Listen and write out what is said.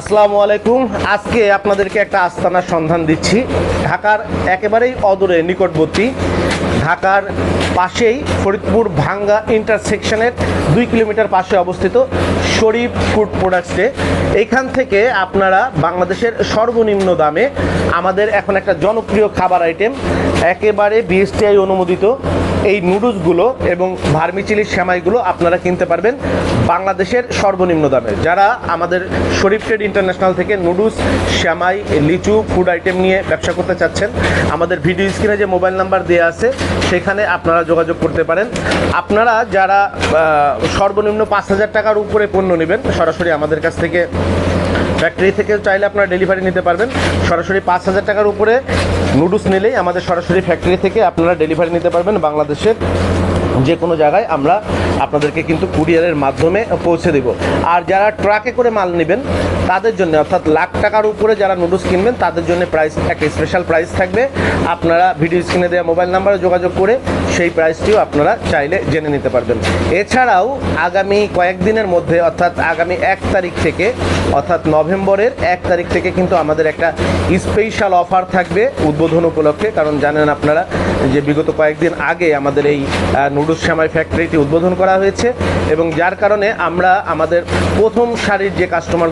আসসালামু আলাইকুম। আজকে আপনাদেরকে একটা আস্তানার সন্ধান দিচ্ছি। ঢাকার একেবারেই অদূরে নিকটবর্তী ঢাকার পাশেই ফরিদপুর ভাঙ্গা ইন্টারসেকশনের দুই কিলোমিটার পাশে অবস্থিত শরীফ ফুড প্রোডাক্টসে এইখান থেকে আপনারা বাংলাদেশের সর্বনিম্ন দামে আমাদের এখন একটা জনপ্রিয় খাবার আইটেম, একেবারে বিএসটিআই অনুমোদিত এই নুডলসগুলো এবং ভার্মিচিলি সেমাইগুলো আপনারা কিনতে পারবেন বাংলাদেশের সর্বনিম্ন দামে। যারা আমাদের শরীফ ট্রেড ইন্টারন্যাশনাল থেকে নুডলস, সেমাই, লিচু, ফুড আইটেম নিয়ে ব্যবসা করতে চাচ্ছেন, আমাদের ভিডিও স্ক্রিনে যে মোবাইল নাম্বার দেওয়া আছে, সেখানে আপনারা যোগাযোগ করতে পারেন। আপনারা যারা সর্বনিম্ন পাঁচ হাজার টাকার উপরে পণ্য নেবেন, সরাসরি আমাদের কাছ থেকে ফ্যাক্টরি থেকে চাইলে আপনারা ডেলিভারি নিতে পারবেন। সরাসরি পাঁচ হাজার টাকার উপরে নুডলস নিলেই আমাদের সরাসরি ফ্যাক্টরি থেকে আপনারা ডেলিভারি নিতে পারবেন বাংলাদেশের যে কোনো জায়গায় আমরা আপনাদেরকে কিন্তু কুরিয়ারের মাধ্যমে পৌঁছে দেব। আর যারা ট্রাকে করে মাল নেবেন, তাদের জন্য, অর্থাৎ লাখ টাকার উপরে যারা নুডলস কিনবেন, তাদের জন্য প্রাইস একটা স্পেশাল প্রাইস থাকবে। আপনারা ভিডিও স্ক্রিনে দেওয়া মোবাইল নাম্বারে যোগাযোগ করে সেই প্রাইসটিও আপনারা চাইলে জেনে নিতে পারবেন। এছাড়াও, আগামী কয়েকদিনের মধ্যে, অর্থাৎ আগামী এক তারিখ থেকে, অর্থাৎ নভেম্বরের এক তারিখ থেকে কিন্তু আমাদের একটা স্পেশাল অফার থাকবে উদ্বোধন উপলক্ষে। কারণ জানেন আপনারা যে বিগত কয়েকদিন আগে আমাদের এই নুডলস শ্যামাই ফ্যাক্টরিটি উদ্বোধন করা হয়েছে এবং যার কারণে আমরা আমাদের প্রথম সারির যে কাস্টমার